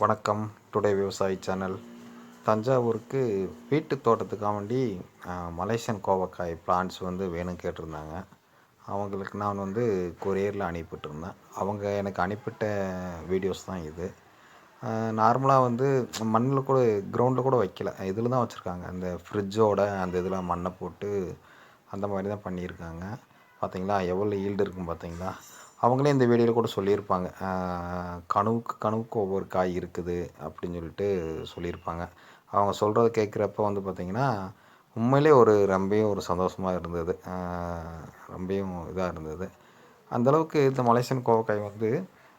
வணக்கம். டுடே விவசாயி சேனல் தஞ்சாவூருக்கு வீட்டு தோட்டத்துக்காக வேண்டி மலேசியன் கோவக்காய் பிளான்ஸ் வந்து வேணும் கேட்டிருந்தாங்க. அவங்களுக்கு நான் வந்து கொரியரில் அனுப்பிட்டுருந்தேன் அவங்க எனக்கு அனுப்பிட்ட வீடியோஸ் தான் இது. நார்மலாக வந்து மண்ணில் கூட கிரவுண்டில் கூட வைக்கல. இதில் தான் வச்சுருக்காங்க. அந்த ஃப்ரிட்ஜோட அந்த இதில் மண்ணை போட்டு அந்த மாதிரி தான் பண்ணியிருக்காங்க. பார்த்தீங்களா? எவ்வளோ ஈல்டு இருக்கும் பார்த்தீங்களா? அவங்களே இந்த வீடியோவில் கூட சொல்லியிருப்பாங்க. கனவுக்கு கனவுக்கு ஒவ்வொரு காய் இருக்குது அப்படின்னு சொல்லிட்டு சொல்லியிருப்பாங்க. அவங்க சொல்கிறத கேட்குறப்ப வந்து பார்த்திங்கன்னா உண்மையிலே ஒரு ரொம்பையும் ஒரு சந்தோஷமாக இருந்தது. ரொம்பையும் இதாக இருந்தது. அந்தளவுக்கு இந்த மலேசியன் கோவக்காய் வந்து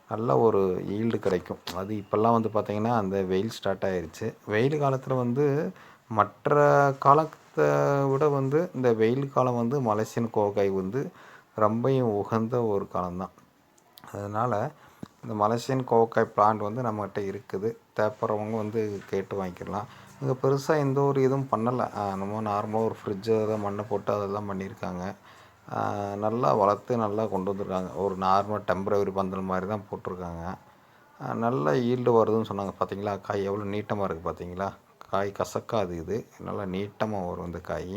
நல்ல ஒரு ஈல்டு கிடைக்கும். அது இப்போல்லாம் வந்து பார்த்திங்கன்னா அந்த வெயில் ஸ்டார்ட் ஆகிருச்சு வெயில் காலத்தில் வந்து மற்ற காலத்தை விட வந்து இந்த வெயில் காலம் வந்து மலேசியன் கோவக்காய் வந்து ரொம்பவும் உகந்த ஒரு காலம்தான். அதனால் இந்த மலேசியன் கோவக்காய் பிளான்ட் வந்து நம்மகிட்ட இருக்குது. தேவைப்படுறவங்க வந்து கேட்டு வாங்கிக்கலாம். இங்கே பெருசாக எந்த ஒரு இதுவும் பண்ணலை. நம்ம நார்மலாக ஒரு ஃப்ரிட்ஜை தான் மண்ணை போட்டு அதெல்லாம் பண்ணியிருக்காங்க. நல்லா வளர்த்து நல்லா கொண்டு வந்திருக்காங்க. ஒரு நார்மல் டெம்பரவரி பந்தல் மாதிரி தான் போட்டிருக்காங்க. நல்ல ஈல்டு வருதுன்னு சொன்னாங்க. பார்த்தீங்களா காய் எவ்வளோ நீட்டமாக இருக்குது பார்த்தீங்களா காய் கசக்காது இது. நல்லா நீட்டமாக வரும் இந்த காய்.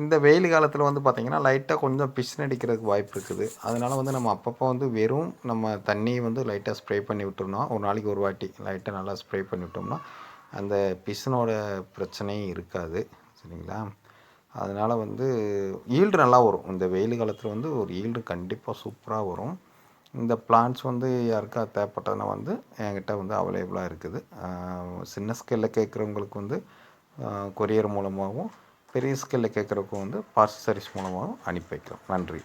இந்த வெயில் காலத்தில் வந்து பார்த்திங்கன்னா லைட்டாக கொஞ்சம் பிசின் அடிக்கிறதுக்கு வாய்ப்பு இருக்குது. அதனால் வந்து நம்ம அப்பப்போ வந்து வெறும் நம்ம தண்ணியை வந்து லைட்டாக ஸ்ப்ரே பண்ணி விட்டுருந்தோம் ஒரு நாளைக்கு ஒரு வாட்டி லைட்டாக நல்லா ஸ்ப்ரே பண்ணி விட்டோம்னா அந்த பிசினோட பிரச்சனையும் இருக்காது. சரிங்களா? அதனால் வந்து ஈல்டு நல்லா வரும். இந்த வெயில் காலத்தில் வந்து ஒரு ஈல்டு கண்டிப்பாக சூப்பராக வரும். இந்த பிளான்ஸ் வந்து யாருக்கா தேவைப்பட்டதுன்னா வந்து என்கிட்ட வந்து அவைலபிளாக இருக்குது. சின்ன ஸ்கேலில் கேட்குறவங்களுக்கு வந்து கொரியர் மூலமாகவும் பெரிய ஸ்கேலில் கேட்குறப்போ வந்து பார்சல் சர்வீஸ் மூலமாகவும் அனுப்பி வைக்கிறோம் நன்றி.